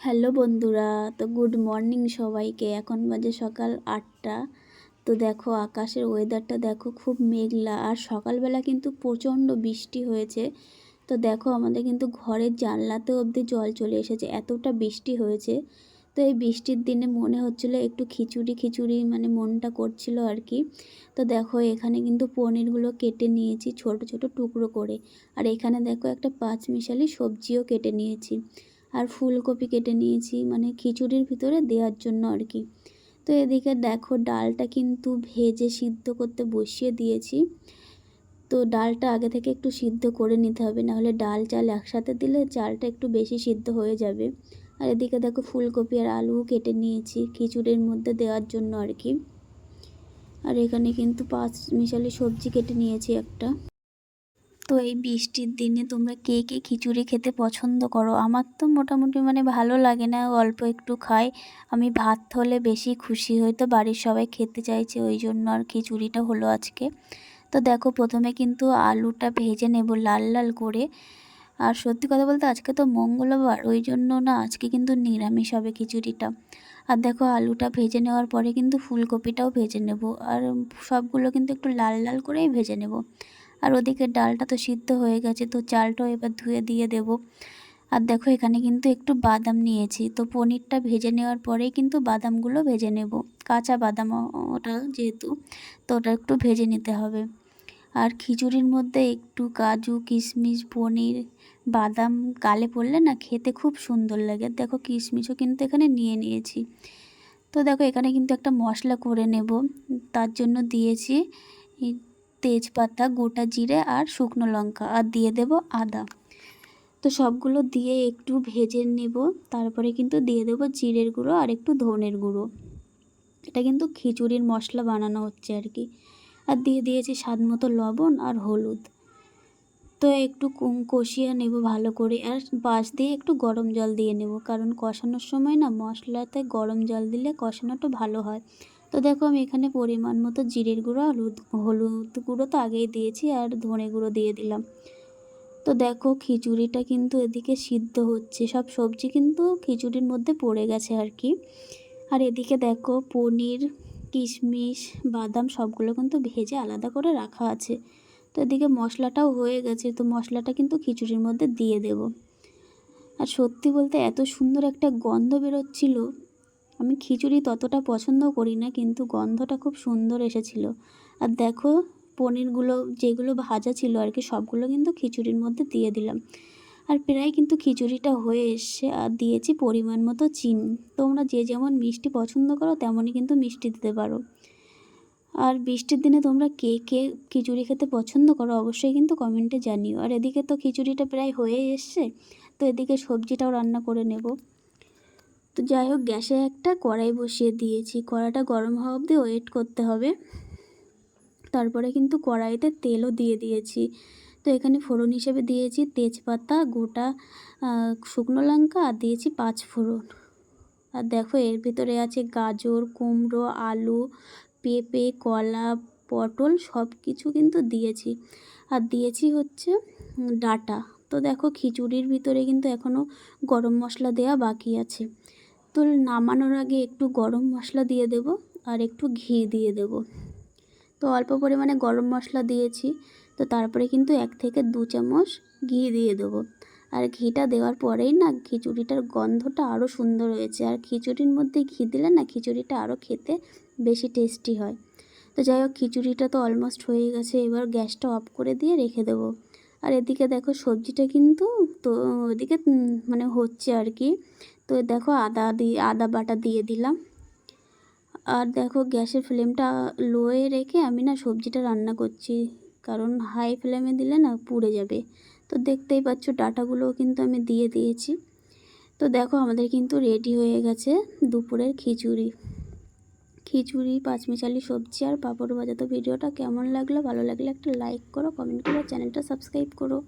Hello বন্ধুরা, তো good morning সবাইকে। এখন বাজে সকাল আটটা। তো দেখো, আকাশের ওয়েদারটা দেখো খুব মেঘলা। আর সকালবেলা কিন্তু প্রচণ্ড বৃষ্টি হয়েছে। তো দেখো, আমাদের কিন্তু ঘরের জানলাতে অবধি জল চলে এসেছে। এতটা বৃষ্টি হয়েছে। তো এই বৃষ্টির দিনে মনে হচ্ছিল একটু খিচুড়ি খিচুড়ি মানে মনটা করছিল আর কি। তো দেখো, এখানে কিন্তু পনিরগুলো কেটে নিয়েছি ছোট ছোট টুকরো করে। আর এখানে দেখো একটা পাঁচ মিশালি সবজিও কেটে নিয়েছি। আর ফুলকপি কেটে নিয়েছি মানে খিচুড়ির ভিতরে দেওয়ার জন্য আর কি। তো এদিকে দেখো ডালটা কিন্তু ভেজে সিদ্ধ করতে বসিয়ে দিয়েছি। তো ডালটা আগে থেকে একটু সিদ্ধ করে নিতে হবে, নাহলে ডাল চাল একসাথে দিলে চালটা একটু বেশি সিদ্ধ হয়ে যাবে। আর এদিকে দেখো ফুলকপি আর আলু কেটে নিয়েছি খিচুড়ির মধ্যে দেওয়ার জন্য আর কি। আর এখানে কিন্তু পাঁচ মিশালি সবজি কেটে নিয়েছি একটা। তো এই বৃষ্টির দিনে তোমরা কে কে খিচুড়ি খেতে পছন্দ করো? আমার তো মোটামুটি মানে ভালো লাগে না, অল্প একটু খাই। আমি ভাত হলে বেশি খুশি হই, তো বাড়ির সবাই খেতে চাইছে, ওই জন্য আর খিচুড়িটা হলো আজকে। তো দেখো, প্রথমে কিন্তু আলুটা ভেজে নেব লাল লাল করে। আর সত্যি কথা বলতে আজকে তো মঙ্গলবার, ওই জন্য না আজকে কিন্তু নিরামিষ হবে খিচুড়িটা। আর দেখো, আলুটা ভেজে নেওয়ার পরে কিন্তু ফুলকপিটাও ভেজে নেব। আর সবগুলো কিন্তু একটু লাল লাল করেই ভেজে নেব। আর ওদিকে ডালটা তো সিদ্ধ হয়ে গেছে, তো চালটাও এবার ধুয়ে দিয়ে দেব। আর দেখো এখানে কিন্তু একটু বাদাম নিয়েছি, তো পনিরটা ভেজে নেওয়ার পরেই কিন্তু বাদামগুলো ভেজে নেব। কাঁচা বাদাম ওটা যেহেতু, তো ওটা একটু ভেজে নিতে হবে। আর খিচুড়ির মধ্যে একটু কাজু, কিশমিশ, পনির, বাদাম, গালে পড়লে না খেতে খুব সুন্দর লাগে। দেখো কিশমিশও কিন্তু এখানে নিয়ে নিয়েছি। তো দেখো এখানে কিন্তু একটা মশলা করে নেব, তার জন্য দিয়েছি তেজপাতা, গোটা জিরে আর শুকনো লঙ্কা আর দিয়ে দেব আদা। তো সবগুলো দিয়ে একটু ভেজে নেব, তারপরে কিন্তু দিয়ে দেবো জিরের গুঁড়ো আর একটু ধনের গুঁড়ো। এটা কিন্তু খিচুড়ির মশলা বানানো হচ্ছে আর কি। আর দিয়ে দিয়েছি স্বাদ মতো লবণ আর হলুদ। তো একটু কষিয়ে নেব ভালো করে, আর বাস দিয়ে একটু গরম জল দিয়ে নেব। কারণ কষানোর সময় না মশলাতে গরম জল দিলে কষানোটা ভালো হয়। তো দেখো আমি এখানে পরিমাণ মতো জিরের গুঁড়ো, হলুদ হলুদ গুঁড়ো তো আগেই দিয়েছি আর ধনে গুঁড়ো দিয়ে দিলাম। তো দেখো খিচুড়িটা কিন্তু এদিকে সিদ্ধ হচ্ছে। সব সবজি কিন্তু খিচুড়ির মধ্যে পড়ে গেছে আর কি। আর এদিকে দেখো পনির, কিশমিশ, বাদাম সবগুলো কিন্তু ভেজে আলাদা করে রাখা আছে। তো এদিকে মশলাটাও হয়ে গেছে, তো মশলাটা কিন্তু খিচুড়ির মধ্যে দিয়ে দেব। আর সত্যি বলতে এত সুন্দর একটা গন্ধ বেরোচ্ছিল আমি খিচুড়ি ততটা পছন্দ করি না, কিন্তু গন্ধটা খুব সুন্দর এসেছিল। আর দেখো, পনিরগুলো, যেগুলো ভাজা ছিল আর কি, সবগুলো কিন্তু খিচুড়ির মধ্যে দিয়ে দিলাম। আর প্রায় কিন্তু খিচুড়িটা হয়ে এসছে, আর দিয়েছি পরিমাণ মতো চিনি। তোমরা যে যেমন মিষ্টি পছন্দ করো, তেমনই কিন্তু মিষ্টি দিতে পারো। আর বৃষ্টির দিনে তোমরা কে কে খিচুড়ি খেতে পছন্দ করো, অবশ্যই কিন্তু কমেন্টে জানিও। আর এদিকে তো খিচুড়িটা প্রায় হয়ে এসছে, তো এদিকে সবজিটাও রান্না করে নেব। তো যাই হোক, গ্যাসে একটা কড়াই বসিয়ে দিয়েছি। কড়াইটা গরম হওয়া অবধি ওয়েট করতে হবে। তারপরে কিন্তু কড়াইতে তেলও দিয়ে দিয়েছি। তো এখানে ফোড়ন হিসেবে দিয়েছি তেজপাতা, গোটা শুকনো লঙ্কা আর দিয়েছি পাঁচ ফোড়ন। আর দেখো, এর ভিতরে আছে গাজর, কুমড়ো, আলু, পেঁপে, কলা, পটল সব কিছু কিন্তু দিয়েছি। আর দিয়েছি হচ্ছে ডাটা। তো দেখো, খিচুড়ির ভিতরে কিন্তু এখনও গরম মশলা দেওয়া বাকি আছে। তো নামানোর আগে একটু গরম মশলা দিয়ে দেব আর একটু ঘি দিয়ে দেব। তো অল্প পরিমাণে গরম মশলা দিয়েছি। তো তারপরে কিন্তু এক থেকে দু চামচ ঘি দিয়ে দেবো। আর ঘিটা দেওয়ার পরেই না খিচুড়িটার গন্ধটা আরও সুন্দর হয়েছে। আর খিচুড়ির মধ্যে ঘি দিলে না খিচুড়িটা আরও খেতে বেশি টেস্টি হয়। তো যাই হোক, খিচুড়িটা তো অলমোস্ট হয়ে গেছে। এবার গ্যাসটা অফ করে দিয়ে রেখে দেবো। আর এদিকে দেখো সবজিটা কিন্তু তো ওদিকে মানে হচ্ছে আর কি। তো দেখো আদা দিয়ে, আদা বাটা দিয়ে দিলাম। আর দেখো গ্যাসের ফ্লেমটা লোয়ে রেখে আমি না সবজিটা রান্না করছি। কারণ হাই ফ্লেমে দিলে না পুড়ে যাবে। তো দেখতেই পাচ্ছ ডাটাগুলোও কিন্তু আমি দিয়ে দিয়েছি। তো দেখো আমাদের কিন্তু রেডি হয়ে গেছে দুপুরের খিচুড়ি। খিচুড়ি, পাঁচমিশালি সবজি আর পাঁপড় ভাজা। তো ভিডিওটা কেমন লাগল? ভালো লাগলে একটা লাইক করো কমেন্ট করো, চ্যানেলটা সাবস্ক্রাইব করো।